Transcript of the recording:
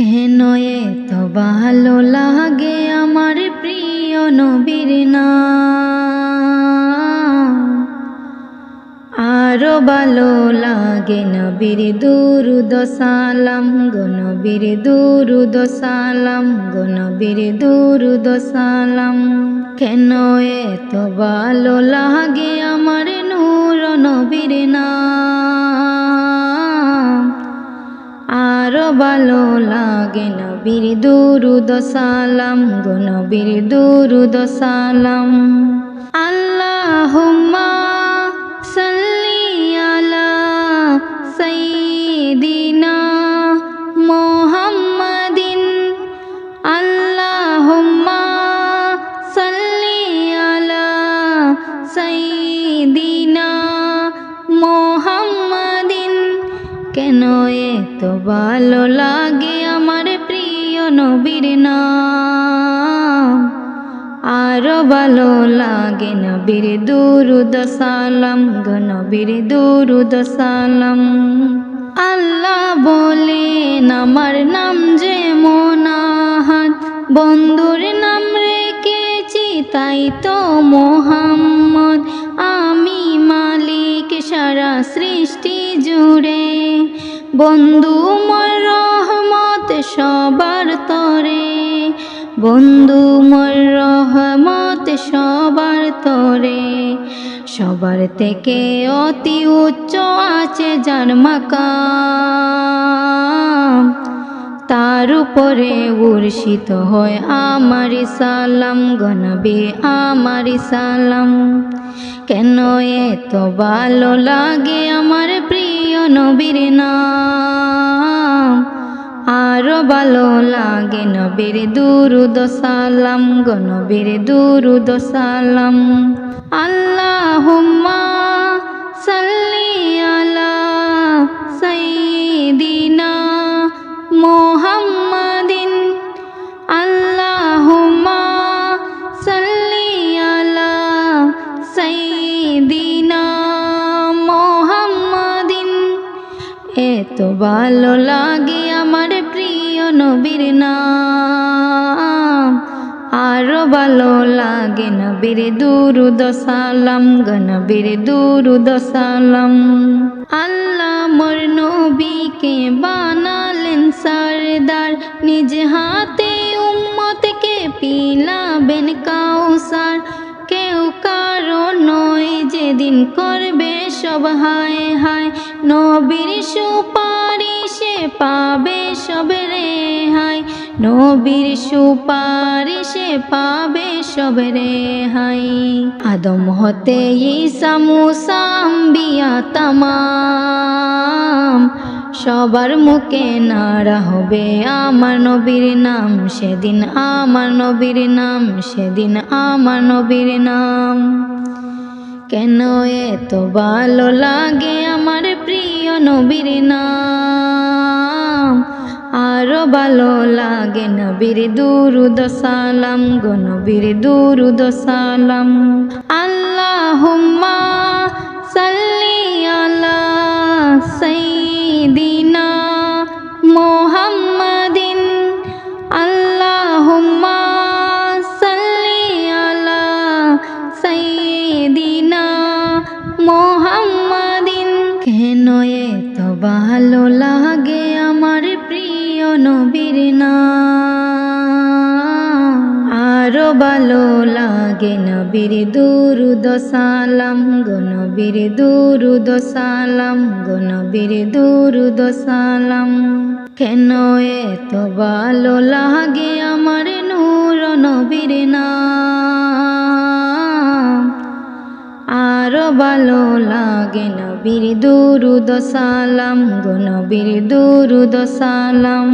কেন এত ভালো লাগে আমার প্রিয় নবীর নাম। আরও ভালো লাগে নবীর দুরুদ সালাম গো নবীর দুরুদ সালাম গো নবীর দুরুদ সালাম। কেন এত ভালো লাগে আমার নূর নবীর নাম? ভালো লাগে নবীর দুরুদ সালাম গো নবীর দুরুদ সালাম। আল্লাহুম্মা সাল্লি আলা সাইয়্যিদিনা কেন এত ভালো লাগে আমার প্রিয় নবীর নাম? আরও ভালো লাগে নবীর দুরুদ সালাম গো নবীর দুরুদ আল্লাহ বলেন, আমার নাম যে মোনাহাত, বন্ধুর নাম রেখেছি তাই তো মোহাম্মদ। আমি মালিক, সারা সৃষ্টি জুড়ে বন্ধু, মোর রহমত সবার তরে। বন্ধু, মোর রহমত সবার তরে। সবার থেকে অতি উচ্চ আছে যার মাকাম। তার উপরে বর্ষিত হয় আমার সালাম গনবে আমার সালাম। কেন এত ভালো লাগে নবীর নাম। আরও ভালো লাগে নবীর দুরুদ সালাম গনবীর দুরুদ সালাম। আল্লাহুম্মা ভালো লাগে আমার প্রিয় নবীর নাম। আরও ভালো লাগে নবীর দুরুদ সালাম গনবীর দুরুদ সালাম। আল্লাহ মোর নবীকে বানালেন সরদার, নিজ হাতে উম্মতকে পিলাবেন কাউসার। কেউ কারও নয়, যেদিন করবে সব হায় হায়, নবীর সুপারিশে নবীর সুপারিশে পাবে সব রেহাই। আদম হতে ঈসা, মুসা, আম্বিয়া সবার মুখে নাড়া হবে আমার নবীর নাম, সেদিন আমার নবীর নাম, সেদিন আমার নবীর নাম। কেন এত ভালো লাগে আমার প্রিয় নবীর নাম? আরও ভালো লাগে নবীর দুরুদ সালাম গো নবীর দুরুদ সালাম। আল্লাহুম্মা সাল্লি ভালো লাগে আমার প্রিয় নবীর নাম? আরও ভালো লাগে নবীর দুরুদ সালাম গো নবীর দুরুদ সালাম গো নবীর দুরুদ সালাম। কেন এত ভালো লাগে আমার নূর নবীর নাম? আরও ভালো লাগে নবীর দুরুদ সালাম গো নবীর দুরুদ সালাম।